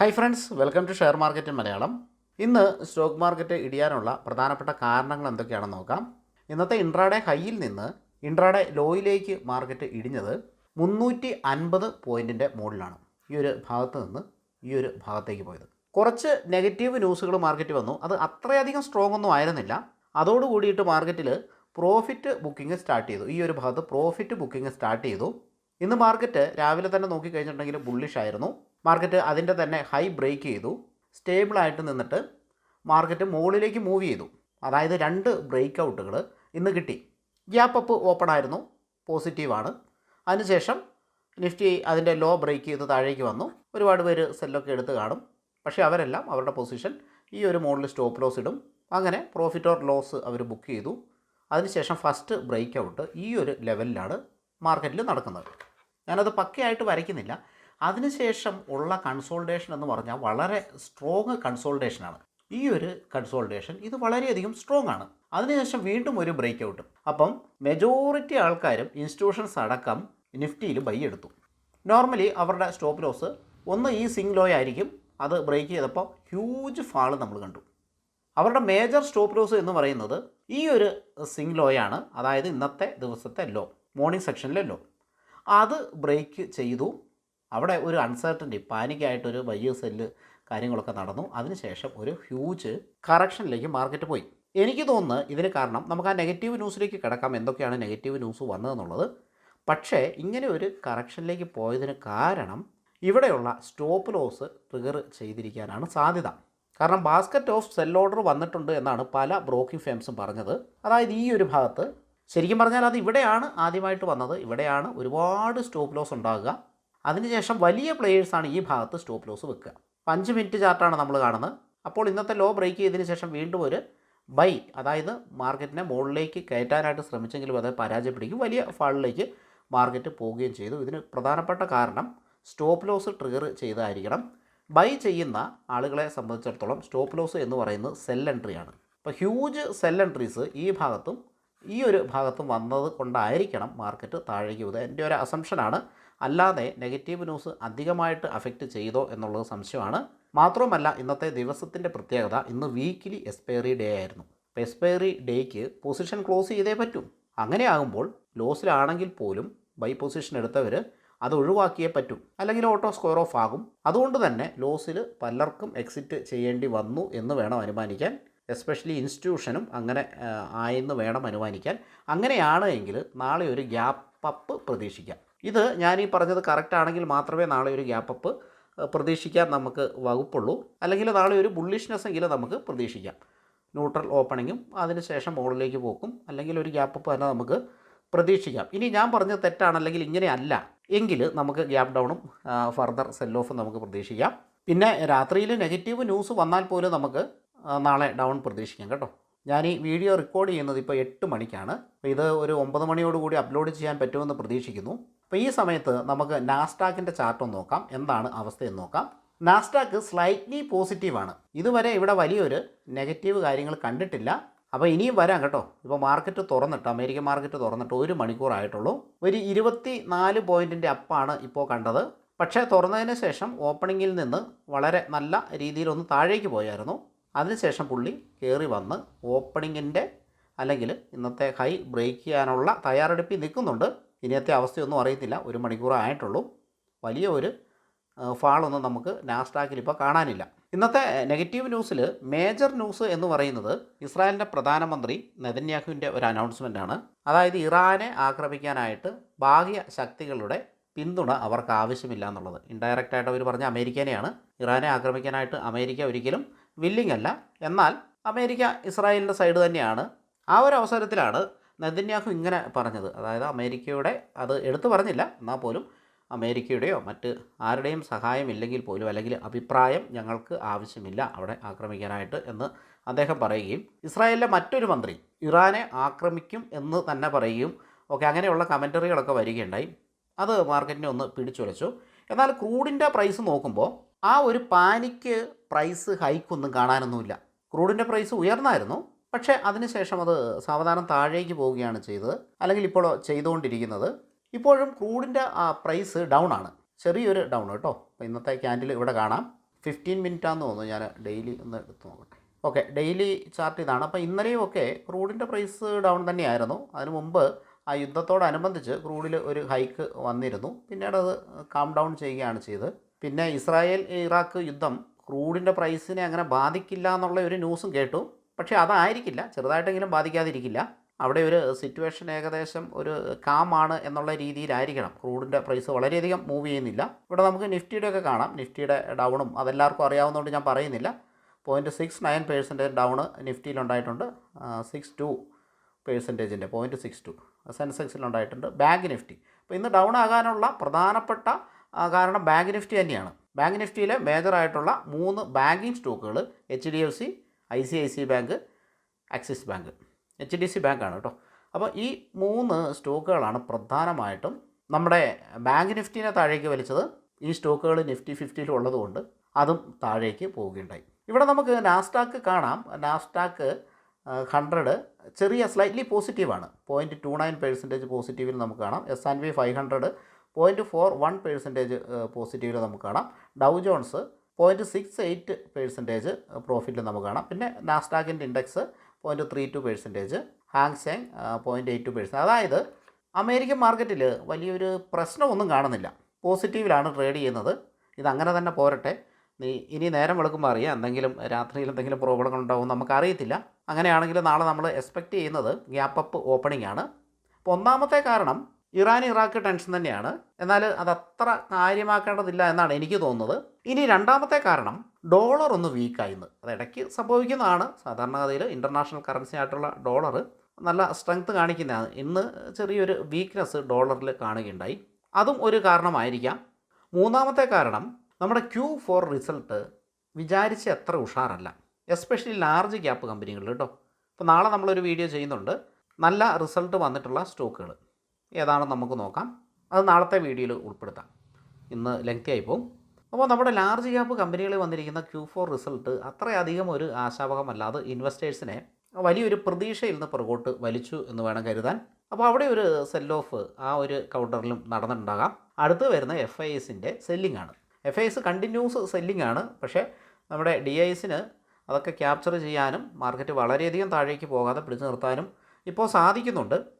Hi friends welcome to share market Malayalam ഇന്ന് stock market ഇടിയാനുള്ള പ്രധാനപ്പെട്ട കാരണങ്ങൾ എന്തൊക്കെയാണെന്ന് നോക്കാം. ഇന്നത്തെ ഇൻട്രാഡേ ഹൈയിൽ നിന്ന് ഇൻട്രാഡേ ലോയിലേക്ക് മാർക്കറ്റ് ഇടിഞ്ഞത് മുന്നൂറ്റി അൻപത് പോയിന്റിന്റെ മുകളിലാണ്. ഈ ഒരു ഭാഗത്ത് നിന്ന് ഈ ഒരു ഭാഗത്തേക്ക് പോയത്. കുറച്ച് നെഗറ്റീവ് ന്യൂസുകൾ മാർക്കറ്റ് വന്നു. അത് അത്രയധികം സ്ട്രോങ് ഒന്നും ആയിരുന്നില്ല. അതോടുകൂടിയിട്ട് മാർക്കറ്റിൽ പ്രോഫിറ്റ് ബുക്കിംഗ് സ്റ്റാർട്ട് ചെയ്തു. ഈ ഒരു ഭാഗത്ത് പ്രോഫിറ്റ് ബുക്കിംഗ് സ്റ്റാർട്ട് ചെയ്തു. ഇന്ന് മാർക്കറ്റ് രാവിലെ തന്നെ നോക്കിക്കഴിഞ്ഞിട്ടുണ്ടെങ്കിൽ ബുള്ളിഷ് ആയിരുന്നു. മാർക്കറ്റ് അതിന്റെ തന്നെ ഹൈ ബ്രേക്ക് ചെയ്തു. സ്റ്റേബിളായിട്ട് നിന്നിട്ട് മാർക്കറ്റ് മുകളിലേക്ക് മൂവ് ചെയ്തു. അതായത് രണ്ട് ബ്രേക്ക് ഔട്ടുകൾ ഇന്ന് കിട്ടി. ഗ്യാപ്പ് അപ്പ് ഓപ്പൺ ആയിരുന്നു. പോസിറ്റീവാണ് അതിനുശേഷം നിഫ്റ്റി അതിന്റെ ലോ ബ്രേക്ക് ചെയ്ത് താഴേക്ക് വന്നു. ഒരുപാട് പേര് സെല്ലൊക്കെ എടുത്ത് കാണും. പക്ഷേ അവരെല്ലാം അവരുടെ പൊസിഷൻ ഈ ഒരു മോഡൽ സ്റ്റോപ്പ് ലോസ് ഇടും. അങ്ങനെ പ്രോഫിറ്റ് ഓർ ലോസ് അവർ ബുക്ക് ചെയ്തു. അതിനുശേഷം ഫസ്റ്റ് ബ്രേക്ക് ഔട്ട് ഈ ഒരു ലെവലിലാണ് മാർക്കറ്റിൽ നടക്കുന്നത്. ഞാനത് പക്കയായിട്ട് വരയ്ക്കുന്നില്ല. അതിനുശേഷം ഉള്ള കൺസോൾട്ടേഷൻ എന്ന് പറഞ്ഞാൽ വളരെ സ്ട്രോങ് കൺസോൾട്ടേഷനാണ് ഈ ഒരു കൺസോൾട്ടേഷൻ ഇത് വളരെയധികം സ്ട്രോങ് ആണ്. അതിനുശേഷം വീണ്ടും ഒരു ബ്രേക്ക് ഔട്ടും അപ്പം മെജോറിറ്റി ആൾക്കാരും ഇൻസ്റ്റിറ്റ്യൂഷൻസ് അടക്കം നിഫ്റ്റിയിൽ ബൈ എടുത്തു. നോർമലി അവരുടെ സ്റ്റോപ്പ് ലോസ് ഒന്ന് ഈ സിംഗ് ലോ ആയിരിക്കും. അത് ബ്രേക്ക് ചെയ്തപ്പോൾ ഹ്യൂജ് ഫാൾ നമ്മൾ കണ്ടു. അവരുടെ മേജർ സ്റ്റോപ്പ് ലോസ് എന്ന് പറയുന്നത് ഈ ഒരു സിംഗ് ലോയാണ് അതായത് ഇന്നത്തെ ദിവസത്തെ ലോ മോർണിംഗ് സെക്ഷനിലെ ലോ അത് ബ്രേക്ക് ചെയ്തു. അവിടെ ഒരു അൺസർട്ടന്റി പാനിക്കായിട്ടൊരു വലിയ സെല്ല് കാര്യങ്ങളൊക്കെ നടന്നു. അതിനുശേഷം ഒരു ഹ്യൂജ് കറക്ഷനിലേക്ക് മാർക്കറ്റ് പോയി. എനിക്ക് തോന്നുന്നു ഇതിന് കാരണം നമുക്ക് ആ നെഗറ്റീവ് ന്യൂസിലേക്ക് കിടക്കാം. എന്തൊക്കെയാണ് നെഗറ്റീവ് ന്യൂസ് വന്നതെന്നുള്ളത്. പക്ഷേ ഇങ്ങനെ ഒരു കറക്ഷനിലേക്ക് പോയതിന് കാരണം ഇവിടെയുള്ള സ്റ്റോപ്പ് ലോസ് ട്രിഗർ ചെയ്തിരിക്കാനാണ് സാധ്യത. കാരണം ബാസ്ക്കറ്റ് ഓഫ് സെൽ ഓർഡർ വന്നിട്ടുണ്ട് എന്നാണ് പല ബ്രോക്കിംഗ് ഫേംസും പറഞ്ഞത്. അതായത് ഈ ഒരു ഭാഗത്ത് ശരിക്കും പറഞ്ഞാൽ അത് ഇവിടെയാണ് ആദ്യമായിട്ട് വന്നത്. ഇവിടെയാണ് ഒരുപാട് സ്റ്റോപ്പ് ലോസ് ഉണ്ടാകുക. അതിനുശേഷം വലിയ പ്ലെയേഴ്സാണ് ഈ ഭാഗത്ത് സ്റ്റോപ്പ് ലോസ് വെക്കുക. അപ്പോൾ അഞ്ച് മിനിറ്റ് ചാർട്ടാണ് നമ്മൾ കാണുന്നത്. അപ്പോൾ ഇന്നത്തെ ലോ ബ്രേക്ക് ചെയ്തതിന് ശേഷം വീണ്ടും ഒരു ബൈ അതായത് മാർക്കറ്റിനെ മുകളിലേക്ക് കയറ്റാനായിട്ട് ശ്രമിച്ചെങ്കിലും അത് പരാജയപ്പെടുകയും വലിയ ഫാളിലേക്ക് മാർക്കറ്റ് പോവുകയും ചെയ്തു. ഇതിന് പ്രധാനപ്പെട്ട കാരണം സ്റ്റോപ്പ് ലോസ് ട്രിഗർ ചെയ്തായിരിക്കണം. ബൈ ചെയ്യുന്ന ആളുകളെ സംബന്ധിച്ചിടത്തോളം സ്റ്റോപ്പ് ലോസ് എന്ന് പറയുന്നത് സെൽ എൻട്രിയാണ് അപ്പോൾ ഹ്യൂജ് സെൽ എൻട്രീസ് ഈ ഭാഗത്തും ഈ ഒരു ഭാഗത്തും വന്നത് കൊണ്ടായിരിക്കണം മാർക്കറ്റ് താഴേക്ക് പോകുന്നത് എന്റെ ഒരു അസംഷനാണ് അല്ലാതെ നെഗറ്റീവ് ന്യൂസ് അധികമായിട്ട് അഫക്റ്റ് ചെയ്തോ എന്നുള്ളത് സംശയമാണ്. മാത്രമല്ല ഇന്നത്തെ ദിവസത്തിന്റെ പ്രത്യേകത ഇന്ന് വീക്കിലി എക്സ്പയറി ഡേ ആയിരുന്നു. അപ്പോൾ എക്സ്പയറി ഡേക്ക് പൊസിഷൻ ക്ലോസ് ചെയ്തേ പറ്റൂ. അങ്ങനെ ആകുമ്പോൾ ലോസിലാണെങ്കിൽ പോലും ബൈ പൊസിഷൻ എടുത്തവർ അത് ഒഴിവാക്കിയേ പറ്റൂ. അല്ലെങ്കിൽ ഓട്ടോ സ്ക്വയർ ഓഫ് ആകും. അതുകൊണ്ട് തന്നെ ലോസിൽ പലർക്കും എക്സിറ്റ് ചെയ്യേണ്ടി വന്നു എന്ന് വേണം അനുമാനിക്കാൻ. എസ്പെഷ്യലി ഇൻസ്റ്റിറ്റ്യൂഷനും അങ്ങനെ ആയെന്ന് വേണം അനുമാനിക്കാൻ. അങ്ങനെയാണ് എങ്കിൽ നാളെ ഒരു ഗ്യാപ്പ് അപ്പ് പ്രതീക്ഷിക്കാം. ഇത് ഞാൻ ഈ പറഞ്ഞത് കറക്റ്റ് ആണെങ്കിൽ മാത്രമേ നാളെ ഒരു ഗ്യാപ്പ് അപ്പ് പ്രതീക്ഷിക്കാൻ നമുക്ക് വകുപ്പുള്ളൂ. അല്ലെങ്കിൽ നാളെ ഒരു ബുള്ളിഷ്നെസ് എങ്കിലും നമുക്ക് പ്രതീക്ഷിക്കാം. ന്യൂട്രൽ ഓപ്പണിങ്ങും അതിനുശേഷം മുകളിലേക്ക് പോക്കും. അല്ലെങ്കിൽ ഒരു ഗ്യാപ്പ് അപ്പ് തന്നെ നമുക്ക് പ്രതീക്ഷിക്കാം. ഇനി ഞാൻ പറഞ്ഞത് തെറ്റാണ് അല്ലെങ്കിൽ ഇങ്ങനെയല്ല എങ്കിൽ നമുക്ക് ഗ്യാപ്പ് ഡൗണും ഫർദർ സെൽ ഓഫും നമുക്ക് പ്രതീക്ഷിക്കാം. പിന്നെ രാത്രിയിൽ നെഗറ്റീവ് ന്യൂസ് വന്നാൽ പോലും നമുക്ക് നാളെ ഡൗൺ പ്രതീക്ഷിക്കാം കേട്ടോ. ഞാൻ ഈ വീഡിയോ റെക്കോർഡ് ചെയ്യുന്നത് ഇപ്പോൾ എട്ട് മണിക്കാണ്. അപ്പോൾ ഇത് ഒരു ഒമ്പത് മണിയോടുകൂടി അപ്ലോഡ് ചെയ്യാൻ പറ്റുമെന്ന് പ്രതീക്ഷിക്കുന്നു. അപ്പോൾ ഈ സമയത്ത് നമുക്ക് നാസ്റ്റാക്കിന്റെ ചാർട്ട് ഒന്ന് നോക്കാം. എന്താണ് അവസ്ഥയെന്ന് നോക്കാം. നാസ്റ്റാക്ക് സ്ലൈറ്റ്ലി പോസിറ്റീവാണ് ഇതുവരെ ഇവിടെ വലിയൊരു നെഗറ്റീവ് കാര്യങ്ങൾ കണ്ടിട്ടില്ല. അപ്പോൾ ഇനിയും വരാം കേട്ടോ. ഇപ്പോൾ മാർക്കറ്റ് തുറന്നിട്ട് അമേരിക്കൻ മാർക്കറ്റ് തുറന്നിട്ട് ഒരു മണിക്കൂർ ആയിട്ടുള്ളൂ. ഒരു ഇരുപത്തി നാല് പോയിന്റിന്റെ അപ്പാണ് ഇപ്പോൾ കണ്ടത്. പക്ഷേ തുറന്നതിന് ശേഷം ഓപ്പണിങ്ങിൽ നിന്ന് വളരെ നല്ല രീതിയിലൊന്ന് താഴേക്ക് പോയായിരുന്നു. അതിനുശേഷം പുള്ളി കയറി വന്ന് ഓപ്പണിങ്ങിന്റെ അല്ലെങ്കിൽ ഇന്നത്തെ ഹൈ ബ്രേക്ക് ചെയ്യാനുള്ള തയ്യാറെടുപ്പിൽ നിൽക്കുന്നുണ്ട്. ഇനിയത്തെ അവസ്ഥയൊന്നും അറിയത്തില്ല. ഒരു മണിക്കൂർ ആയിട്ടുള്ളൂ. വലിയ ഒരു ഫാളൊന്നും നമുക്ക് നാസ്ഡാക്കിൽ ഇപ്പോൾ കാണാനില്ല. ഇന്നത്തെ നെഗറ്റീവ് ന്യൂസിൽ മേജർ ന്യൂസ് എന്ന് പറയുന്നത് ഇസ്രായേലിന്റെ പ്രധാനമന്ത്രി നെതന്യാഹുവിന്റെ ഒരു അനൗൺസ്മെന്റാണ്. അതായത് ഇറാനെ ആക്രമിക്കാനായിട്ട് ബാഹ്യ ശക്തികളുടെ പിന്തുണ അവർക്ക് ആവശ്യമില്ല എന്നുള്ളത്. ഇൻഡയറക്റ്റായിട്ട് അവർ പറഞ്ഞ അമേരിക്കനെയാണ്. ഇറാനെ ആക്രമിക്കാനായിട്ട് അമേരിക്ക ഒരിക്കലും വില്ലിംഗ് അല്ല. എന്നാൽ അമേരിക്ക ഇസ്രായേലിന്റെ സൈഡ് തന്നെയാണ്. ആ ഒരു അവസരത്തിലാണ് നെതന്യാഹു ഇങ്ങനെ പറഞ്ഞത്. അതായത് അമേരിക്കയുടെ അത് എടുത്തു പറഞ്ഞില്ല. എന്നാൽ പോലും അമേരിക്കയുടെയോ മറ്റ് ആരുടെയും സഹായമില്ലെങ്കിൽ പോലും അല്ലെങ്കിൽ അഭിപ്രായം ഞങ്ങൾക്ക് ആവശ്യമില്ല അവിടെ ആക്രമിക്കാനായിട്ട് എന്ന് അദ്ദേഹം പറയുകയും ഇസ്രായേലിലെ മറ്റൊരു മന്ത്രി ഇറാനെ ആക്രമിക്കും എന്ന് തന്നെ പറയുകയും ഓക്കെ അങ്ങനെയുള്ള കമന്ററികളൊക്കെ വരികയുണ്ടായി. അത് മാർക്കറ്റിനെ ഒന്ന് പിടിച്ചുലച്ചു. എന്നാൽ ക്രൂഡിന്റെ പ്രൈസ് നോക്കുമ്പോൾ ആ ഒരു പാനിക്ക് പ്രൈസ് ഹൈക്കൊന്നും കാണാനൊന്നുമില്ല. ക്രൂഡിന്റെ പ്രൈസ് ഉയർന്നായിരുന്നു. പക്ഷേ അതിനുശേഷം അത് സാവധാനം താഴേക്ക് പോവുകയാണ് ചെയ്തത്. അല്ലെങ്കിൽ ഇപ്പോൾ ചെയ്തുകൊണ്ടിരിക്കുന്നത്. ഇപ്പോഴും ക്രൂഡിന്റെ പ്രൈസ് ഡൗൺ ആണ്. ചെറിയൊരു ഡൗൺ കേട്ടോ. അപ്പോൾ ഇന്നത്തെ ക്യാൻഡിൽ ഇവിടെ കാണാം. ഫിഫ്റ്റീൻ മിനിറ്റാന്ന് തോന്നുന്നു ഞാൻ ഡെയിലി ഒന്ന് എടുത്ത് നോക്കട്ടെ. ഓക്കെ ഡെയിലി ചാർട്ട് ഇതാണ്. അപ്പോൾ ഇന്നലെയും ഒക്കെ ക്രൂഡിന്റെ പ്രൈസ് ഡൗൺ തന്നെയായിരുന്നു. അതിന് മുമ്പ് ആ യുദ്ധത്തോടനുബന്ധിച്ച് ക്രൂഡിൽ ഒരു ഹൈക്ക് വന്നിരുന്നു. പിന്നീട് അത് കാം ഡൗൺ ചെയ്യുകയാണ് ചെയ്തത്. പിന്നെ ഇസ്രായേൽ ഇറാഖ് യുദ്ധം ക്രൂഡിന്റെ പ്രൈസിനെ അങ്ങനെ ബാധിക്കില്ല എന്നുള്ള ഒരു ന്യൂസും കേട്ടു. പക്ഷേ അതായിരിക്കില്ല. ചെറുതായിട്ടെങ്കിലും ബാധിക്കാതിരിക്കില്ല. അവിടെ ഒരു സിറ്റുവേഷൻ ഏകദേശം ഒരു കാമാണ് എന്നുള്ള രീതിയിലായിരിക്കണം. ക്രൂഡിന്റെ പ്രൈസ് വളരെയധികം മൂവ് ചെയ്യുന്നില്ല. ഇവിടെ നമുക്ക് നിഫ്റ്റിയുടെ ഒക്കെ കാണാം. നിഫ്റ്റിയുടെ ഡൗണും അതെല്ലാവർക്കും അറിയാവുന്നതുകൊണ്ട് ഞാൻ പറയുന്നില്ല. Point six nine percentage down നിഫ്റ്റിയിലുണ്ടായിട്ടുണ്ട് six two പേഴ്സന്റേജിന്റെ പോയിന്റ് സിക്സ് ടു സെൻസെക്സിലുണ്ടായിട്ടുണ്ട് ബാങ്ക് നിഫ്റ്റി. അപ്പോൾ ഇന്ന് ഡൗൺ ആകാനുള്ള പ്രധാനപ്പെട്ട കാരണം ബാങ്ക് നിഫ്റ്റി തന്നെയാണ്. ബാങ്ക് നിഫ്റ്റിയിലെ മേജറായിട്ടുള്ള മൂന്ന് ബാങ്കിങ് സ്റ്റോക്കുകൾ H D F C I C I C bank Axis bank H D C ബാങ്കാണ് കേട്ടോ. അപ്പോൾ ഈ മൂന്ന് സ്റ്റോക്കുകളാണ് പ്രധാനമായിട്ടും നമ്മുടെ ബാങ്ക് നിഫ്റ്റിനെ താഴേക്ക് വലിച്ചത് ഈ സ്റ്റോക്കുകൾ നിഫ്റ്റി ഫിഫ്റ്റിയിൽ ഉള്ളതുകൊണ്ട് അതും താഴേക്ക് പോവുകയുണ്ടായി. ഇവിടെ നമുക്ക് നാസ്റ്റാക്ക് കാണാം. നാസ്റ്റാക്ക് ഹൺഡ്രഡ് ചെറിയ സ്ലൈറ്റ്ലി പോസിറ്റീവാണ് പോയിന്റ് ടു നയൻ പെർസെന്റേജ് പോസിറ്റീവിൽ നമുക്ക് കാണാം. S and P five hundred point four one percentage പോസിറ്റീവിൽ നമുക്ക് കാണാം. Dow Jones point six eight percentage പ്രോഫിറ്റിൽ നമുക്ക് കാണാം. പിന്നെ നാസ്ഡാക്കിന്റെ index point three two percentage Hang Seng point eight two percent അതായത് അമേരിക്കൻ മാർക്കറ്റിൽ വലിയൊരു പ്രശ്നമൊന്നും കാണുന്നില്ല. പോസിറ്റീവിലാണ് ട്രേഡ് ചെയ്യുന്നത്. ഇതങ്ങനെ തന്നെ പോരട്ടെ. നീ ഇനി നേരം വെളുക്കുമ്പോൾ അറിയാം. എന്തെങ്കിലും രാത്രിയിൽ എന്തെങ്കിലും പ്രോബ്ലങ്ങൾ ഉണ്ടാവും നമുക്കറിയത്തില്ല. അങ്ങനെയാണെങ്കിൽ നാളെ നമ്മൾ എക്സ്പെക്റ്റ് ചെയ്യുന്നത് ഗ്യാപ്പ് അപ്പ് ഓപ്പണിംഗ് ആണ്. അപ്പോൾ ഒന്നാമത്തെ കാരണം ഇറാൻ ഇറാഖ് ടെൻഷൻ തന്നെയാണ്. എന്നാൽ അത് അത്ര കാര്യമാക്കേണ്ടതില്ല എന്നാണ് എനിക്ക് തോന്നുന്നത്. ഇനി രണ്ടാമത്തെ കാരണം ഡോളർ ഒന്ന് വീക്കായിന്ന് അത് ഇടയ്ക്ക് സംഭവിക്കുന്നതാണ്. സാധാരണഗതിയിൽ ഇന്റർനാഷണൽ കറൻസി ആയിട്ടുള്ള ഡോളർ നല്ല സ്ട്രെങ്ത് കാണിക്കുന്നതാണ്. ഇന്ന് ചെറിയൊരു വീക്ക്നെസ് ഡോളറിൽ കാണുകയുണ്ടായി. അതും ഒരു കാരണമായിരിക്കാം. മൂന്നാമത്തെ കാരണം നമ്മുടെ ക്യൂ ഫോർ റിസൾട്ട് വിചാരിച്ച അത്ര ഉഷാറല്ല. എസ്പെഷ്യലി ലാർജ് ക്യാപ്പ് കമ്പനികളിൽ കേട്ടോ അപ്പോൾ നാളെ നമ്മളൊരു വീഡിയോ ചെയ്യുന്നുണ്ട്. നല്ല റിസൾട്ട് വന്നിട്ടുള്ള സ്റ്റോക്കുകൾ. ഏതാണെന്ന് നമുക്ക് നോക്കാം. അത് നാളത്തെ വീഡിയോയിൽ ഉൾപ്പെടുത്താം. ഇന്ന് ലെങ്തി ആയി പോകും അപ്പോൾ നമ്മുടെ ലാർജ് ക്യാപ്പ് കമ്പനികളിൽ വന്നിരിക്കുന്ന ക്യൂ ഫോർ റിസൾട്ട് അത്രയധികം ഒരു ആശാവഹമല്ലാതെ ഇൻവെസ്റ്റേഴ്സിനെ വലിയൊരു പ്രതീക്ഷയിൽ നിന്ന് പുറകോട്ട് വലിച്ചു എന്ന് വേണം കരുതാൻ. അപ്പോൾ അവിടെ ഒരു സെൽ ഓഫ് ആ ഒരു കൗണ്ടറിലും നടന്നിട്ടുണ്ടാകാം. അടുത്ത് വരുന്ന എഫ് ഐ എസിന്റെ സെല്ലിംഗ് ആണ്. F I S continuous selling ആണ്. പക്ഷേ നമ്മുടെ ഡി ഐ എസിന് അതൊക്കെ ക്യാപ്ചർ ചെയ്യാനും മാർക്കറ്റ് വളരെയധികം താഴേക്ക് പോകാതെ പിടിച്ചു നിർത്താനും ഇപ്പോൾ സാധിക്കുന്നുണ്ട്.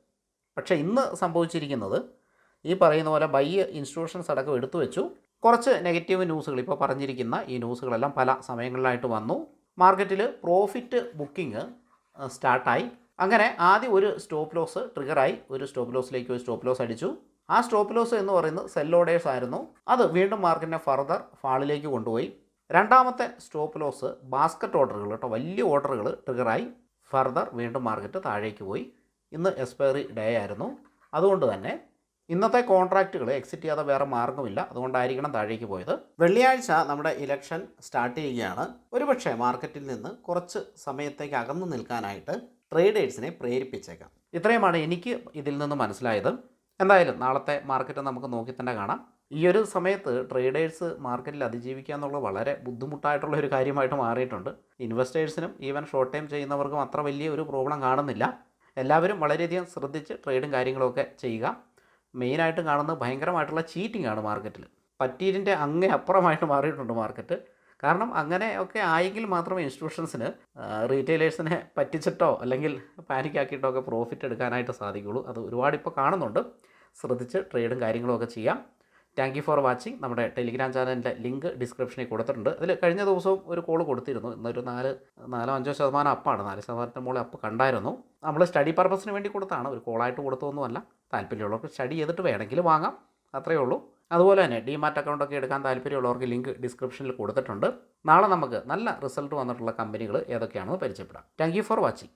പക്ഷേ ഇന്ന് സംഭവിച്ചിരിക്കുന്നത് ഈ പറയുന്ന പോലെ ബൈ ഇൻസ്റ്റിറ്റ്യൂഷൻസ് അടക്കം എടുത്തു വെച്ചു. കുറച്ച് നെഗറ്റീവ് ന്യൂസുകൾ ഇപ്പോൾ പറഞ്ഞിരിക്കുന്ന ഈ ന്യൂസുകളെല്ലാം പല സമയങ്ങളിലായിട്ട് വന്നു. മാർക്കറ്റിൽ പ്രോഫിറ്റ് ബുക്കിംഗ് സ്റ്റാർട്ടായി. അങ്ങനെ ആദ്യം ഒരു സ്റ്റോപ്പ് ലോസ് ട്രിഗറായി. ഒരു സ്റ്റോപ്പ് ലോസിലേക്ക് ഒരു സ്റ്റോപ്പ് ലോസ് അടിച്ചു. ആ സ്റ്റോപ്പ് ലോസ് എന്ന് പറയുന്നത് സെൽ ഓർഡേഴ്സ് ആയിരുന്നു. അത് വീണ്ടും മാർക്കറ്റിനെ ഫർദർ ഫാളിലേക്ക് കൊണ്ടുപോയി. രണ്ടാമത്തെ സ്റ്റോപ്പ് ലോസ് ബാസ്ക്കറ്റ് ഓർഡറുകൾ കേട്ടോ വലിയ ഓർഡറുകൾ ട്രിഗറായി. ഫർദർ വീണ്ടും മാർക്കറ്റ് താഴേക്ക് പോയി. ഇന്ന് എക്സ്പയറി ഡേ ആയിരുന്നു. അതുകൊണ്ട് തന്നെ ഇന്നത്തെ കോൺട്രാക്റ്റുകൾ എക്സിറ്റ് ചെയ്യാതെ വേറെ മാർഗമില്ല. അതുകൊണ്ടായിരിക്കണം താഴേക്ക് പോയത്. വെള്ളിയാഴ്ച നമ്മുടെ ഇലക്ഷൻ സ്റ്റാർട്ട് ചെയ്യുകയാണ്. ഒരുപക്ഷെ മാർക്കറ്റിൽ നിന്ന് കുറച്ച് സമയത്തേക്ക് അകന്നു നിൽക്കാനായിട്ട് ട്രേഡേഴ്സിനെ പ്രേരിപ്പിച്ചേക്കാം. ഇത്രയുമാണ് എനിക്ക് ഇതിൽ നിന്ന് മനസ്സിലായത്. എന്തായാലും നാളത്തെ മാർക്കറ്റ് നമുക്ക് നോക്കി തന്നെ കാണാം. ഈ ഒരു സമയത്ത് ട്രേഡേഴ്സ് മാർക്കറ്റിൽ അതിജീവിക്കുക എന്നുള്ളത് വളരെ ബുദ്ധിമുട്ടായിട്ടുള്ള ഒരു കാര്യമായിട്ട് മാറിയിട്ടുണ്ട്. ഇൻവെസ്റ്റേഴ്സിനും ഈവൻ ഷോർട്ട് ടൈം ചെയ്യുന്നവർക്കും അത്ര വലിയ ഒരു പ്രോബ്ലം കാണുന്നില്ല. എല്ലാവരും വളരെയധികം ശ്രദ്ധിച്ച് ട്രേഡും കാര്യങ്ങളൊക്കെ ചെയ്യുക. മെയിനായിട്ട് കാണുന്നത് ഭയങ്കരമായിട്ടുള്ള ചീറ്റിംഗ് ആണ് മാർക്കറ്റിൽ പറ്റീരിന്റെ അങ്ങേ അപ്പുറമായിട്ട് മാറിയിട്ടുണ്ട് മാർക്കറ്റ്. കാരണം അങ്ങനെ ഒക്കെ ആയെങ്കിൽ മാത്രമേ ഇൻസ്റ്റിറ്റ്യൂഷൻസിന് റീറ്റെയിലേഴ്സിനെ പറ്റിച്ചിട്ടോ അല്ലെങ്കിൽ പാനിക്കാക്കിയിട്ടോ ഒക്കെ പ്രോഫിറ്റ് എടുക്കാനായിട്ട് സാധിക്കുള്ളൂ അത് ഒരുപാട് ഇപ്പോൾ കാണുന്നുണ്ട്. ശ്രദ്ധിച്ച് ട്രേഡും കാര്യങ്ങളും ഒക്കെ ചെയ്യാം. താങ്ക് യു ഫോർ വാച്ചിങ് നമ്മുടെ ടെലിഗ്രാം ചാനലിന്റെ ലിങ്ക് ഡിസ്ക്രിപ്ഷനിൽ കൊടുത്തിട്ടുണ്ട്. അതിൽ കഴിഞ്ഞ ദിവസവും ഒരു കോൾ കൊടുത്തിരുന്നു. ഇന്നൊരു നാല് നാലോ അഞ്ചോ ശതമാനം അപ്പാണ്. നാല് ശതമാനത്തിന് മുകളിൽ അപ്പ് കണ്ടായിരുന്നു. നമ്മൾ സ്റ്റഡി പർപ്പസിന് വേണ്ടി കൊടുത്താണ് ഒരു കോളായിട്ട് കൊടുത്തതൊന്നുമല്ല. താല്പര്യമുള്ളവർക്ക് സ്റ്റഡി ചെയ്തിട്ട് വേണമെങ്കിൽ വാങ്ങാം. അത്രയേ ഉള്ളൂ. അതുപോലെ തന്നെ ഡിമാറ്റ് അക്കൗണ്ടൊക്കെ എടുക്കാൻ താല്പര്യമുള്ളവർക്ക് ലിങ്ക് ഡിസ്ക്രിപ്ഷനിൽ കൊടുത്തിട്ടുണ്ട്. നാളെ നമുക്ക് നല്ല റിസൾട്ട് വന്നിട്ടുള്ള കമ്പനികൾ ഏതൊക്കെയാണെന്ന് പരിചയപ്പെടാം. Thank for watching